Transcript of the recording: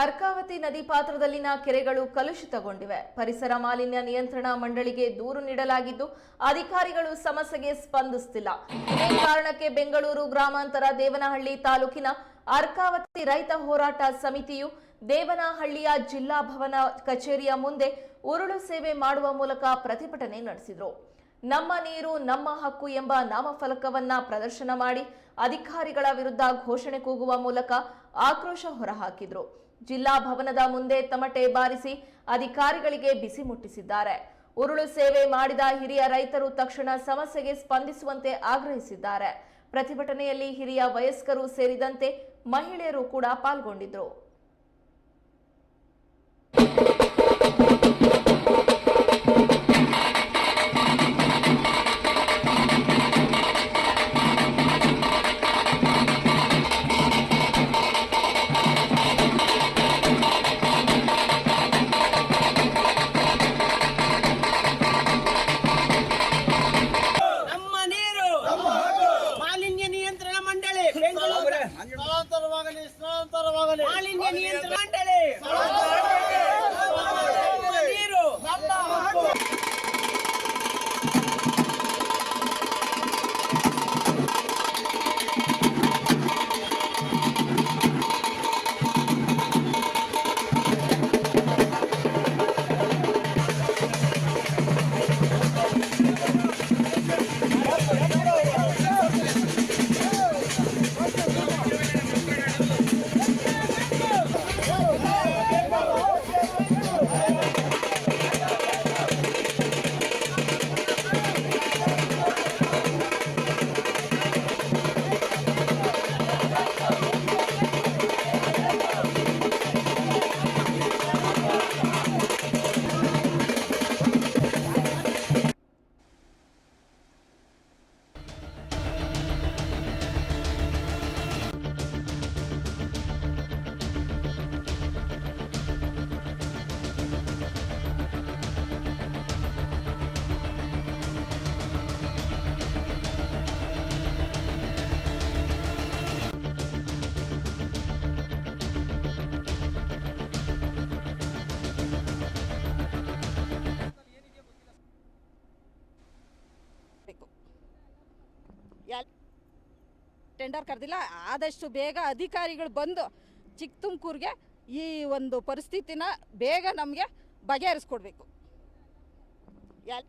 ಅರ್ಕಾವತಿ ನದಿ ಪಾತ್ರದಲ್ಲಿನ ಕೆರೆಗಳು ಕಲುಷಿತಗೊಂಡಿವೆ. ಪರಿಸರ ಮಾಲಿನ್ಯ ನಿಯಂತ್ರಣ ಮಂಡಳಿಗೆ ದೂರು ನೀಡಲಾಗಿದ್ದು, ಅಧಿಕಾರಿಗಳು ಸಮಸ್ಯೆಗೆ ಸ್ಪಂದಿಸುತ್ತಿಲ್ಲ ಇದೇ ಕಾರಣಕ್ಕೆ ಬೆಂಗಳೂರು ಗ್ರಾಮಾಂತರ ದೇವನಹಳ್ಳಿ ತಾಲೂಕಿನ ಅರ್ಕಾವತಿ ರೈತ ಹೋರಾಟ ಸಮಿತಿಯು ದೇವನಹಳ್ಳಿಯ ಜಿಲ್ಲಾ ಭವನ ಕಚೇರಿಯ ಮುಂದೆ ಉರುಳು ಸೇವೆ ಮಾಡುವ ಮೂಲಕ ಪ್ರತಿಭಟನೆ ನಡೆಸಿದರು. ನಮ್ಮ ನೀರು, ನಮ್ಮ ಹಕ್ಕು ಎಂಬ ನಾಮಫಲಕವನ್ನ ಪ್ರದರ್ಶನ ಮಾಡಿ ಅಧಿಕಾರಿಗಳ ವಿರುದ್ಧ ಘೋಷಣೆ ಕೂಗುವ ಮೂಲಕ ಆಕ್ರೋಶ ಹೊರಹಾಕಿದ್ರು. ಜಿಲ್ಲಾ ಭವನದ ಮುಂದೆ ತಮಟೆ ಬಾರಿಸಿ ಅಧಿಕಾರಿಗಳಿಗೆ ಬಿಸಿ ಮುಟ್ಟಿಸಿದ್ದಾರೆ. ಉರುಳು ಸೇವೆ ಮಾಡಿದ ಹಿರಿಯ ರೈತರು ತಕ್ಷಣ ಸಮಸ್ಯೆಗೆ ಸ್ಪಂದಿಸುವಂತೆ ಆಗ್ರಹಿಸಿದ್ದಾರೆ. ಪ್ರತಿಭಟನೆಯಲ್ಲಿ ಹಿರಿಯ ವಯಸ್ಕರು ಸೇರಿದಂತೆ ಮಹಿಳೆಯರು ಕೂಡ ಪಾಲ್ಗೊಂಡಿದ್ರು. ಸ್ಥಳಾಂತರವಾಗಲಿ ಮಾಲಿನ್ಯ ನಿಯಂತ್ರಣ ಮಂಡಳಿ. ಟೆಂಡರ್ ಕರೆದಿಲ್ಲ, ಆದಷ್ಟು ಬೇಗ ಅಧಿಕಾರಿಗಳು ಬಂದು ಚಿಕ್ಕ ತುಮಕೂರಿಗೆ ಈ ಒಂದು ಪರಿಸ್ಥಿತಿನ ಬೇಗ ನಮಗೆ ಬಗೆಹರಿಸ್ಕೊಡ್ಬೇಕು. ಎಲ್